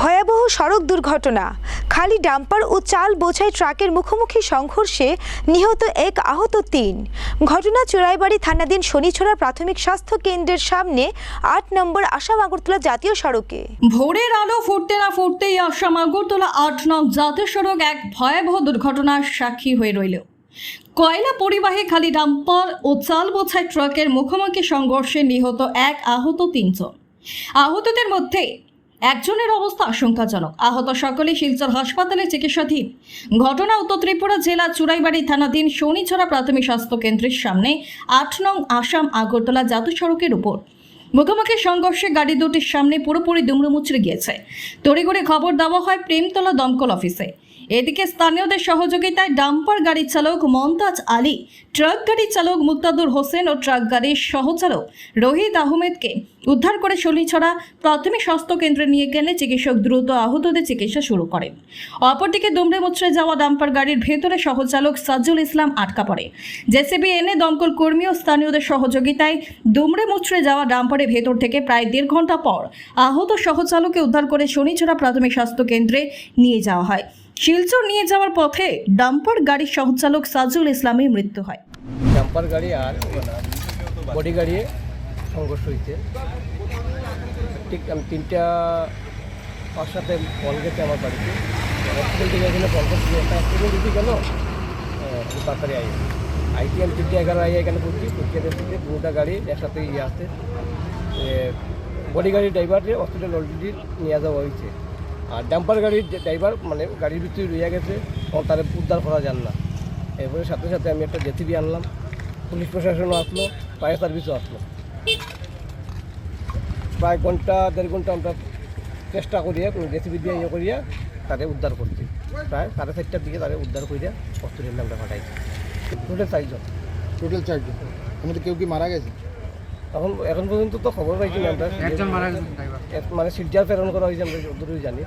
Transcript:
ভয়াবহ সড়ক দুর্ঘটনা। খালি ডাম্পার ও চাল বোঝাই ট্রাকের মুখোমুখি সংঘর্ষে নিহত এক আহত তিন। ঘটনা চোরাইবাড়ি থানাধীন শনিছড়া প্রাথমিক স্বাস্থ্য কেন্দ্রের সামনে আট নম্বর আসাম আগরতলা জাতীয় সড়কে। ভোরের আলো ফুটতে না ফুটতেই আসাম আগরতলা আট নং জাতীয় সড়ক এক ভয়াবহ দুর্ঘটনার সাক্ষী হয়ে রইল। কয়লা পরিবাহী খালি ডাম্পার ও চাল বোঝাই ট্রাকের মুখোমুখি সংঘর্ষে নিহত এক আহত তিনজন। আহতদের মধ্যে একজনের অবস্থা আশঙ্কাজনক। আহত সকলে শিলচর হাসপাতালে চিকিৎসাধীন। ঘটনা উত্তর ত্রিপুরা জেলা চুরাইবাড়ি থানাধীন শনিছড়া প্রাথমিক স্বাস্থ্য কেন্দ্রের সামনে আট নং আসাম আগরতলা জাতীয় সড়কের উপর। মুখোমুখি সংঘর্ষে গাড়ি দুটির সামনে পুরোপুরি দুমড়ে মুচড়ে গিয়েছে। তড়িঘড়ি খবর দেওয়া হয় প্রেমতলা দমকল অফিসে। এদিকে স্থানীয়দের সহযোগিতায় ডাম্পার গাড়ির চালক মমতাজ আলী, ট্রাক গাড়ির চালক মুক্তাদুর হোসেন ও ট্রাক গাড়ির সহচালক রোহিত আহমেদকে উদ্ধার করে শলিছড়া প্রাথমিক স্বাস্থ্য কেন্দ্রে নিয়ে গেলে চিকিৎসক দ্রুত আহতদের চিকিৎসা শুরু করেন। অপরদিকে দুমড়ে মুচড়ে যাওয়া ডাম্পার গাড়ির ভেতরে সহচালক সাজ্জুল ইসলাম আটকা পড়ে। জেসিবি এনে দমকল কর্মী ও স্থানীয়দের সহযোগিতায় দুমড়ে মুচড়ে যাওয়া ডাম্পারের ভেতর থেকে প্রায় দেড় ঘণ্টা পর আহত সহচালককে উদ্ধার করে শনিছড়া প্রাথমিক স্বাস্থ্য কেন্দ্রে নিয়ে যাওয়া হয়। শিলচর নিয়ে যাওয়ার পথে ডাম্পার গাড়ির সহচালক সাজুল ইসলামের মৃত্যু হয়। ডাম্পার গাড়ি আর বডি গাড়ি সংঘর্ষ হয়েছে। ঠিক আমি তিনটা পাঁচ সাথে ফল গেছে আমার বাড়িতে। হসপিটাল থেকে এখানে ফল করছি একটা হয়েছে কেন? হ্যাঁ, তাড়াতাড়ি আই আইটি আমি তিনটে এগারো আই এখানে করছি দেখতে দুটা গাড়ি একসাথে ইয়ে আসছে বডি গাড়ির ড্রাইভারকে হসপিটাল অলরেডি নিয়ে যাওয়া হয়েছে। আর ডাম্পার গাড়ির ড্রাইভার মানে গাড়ির ভিতরে রয়ে গেছে, এবং তার উদ্ধার করা যান না। এরপরে সাথে সাথে আমি একটা জেসিবি আনলাম, পুলিশ প্রশাসনও আসলো ফায়ার সার্ভিসও আসলো। প্রায় ঘণ্টা, দেড় ঘণ্টা আমরা চেষ্টা করিয়া জেসিবি দিয়ে ইয়ে করিয়া তাদের উদ্ধার করছি। প্রায় সাড়ে চারটার দিকে তাদের উদ্ধার করিয়া হসপিটালে আমরা পাঠাইছি। টোটাল চারজন। টোটাল চারজন। মধ্যে কেউ কি মারা গেছে? এখন এখন পর্যন্ত তো খবর পাইছি না আমরা। মানে সিলচার প্রেরণ করা হয়েছে আমরা জানি।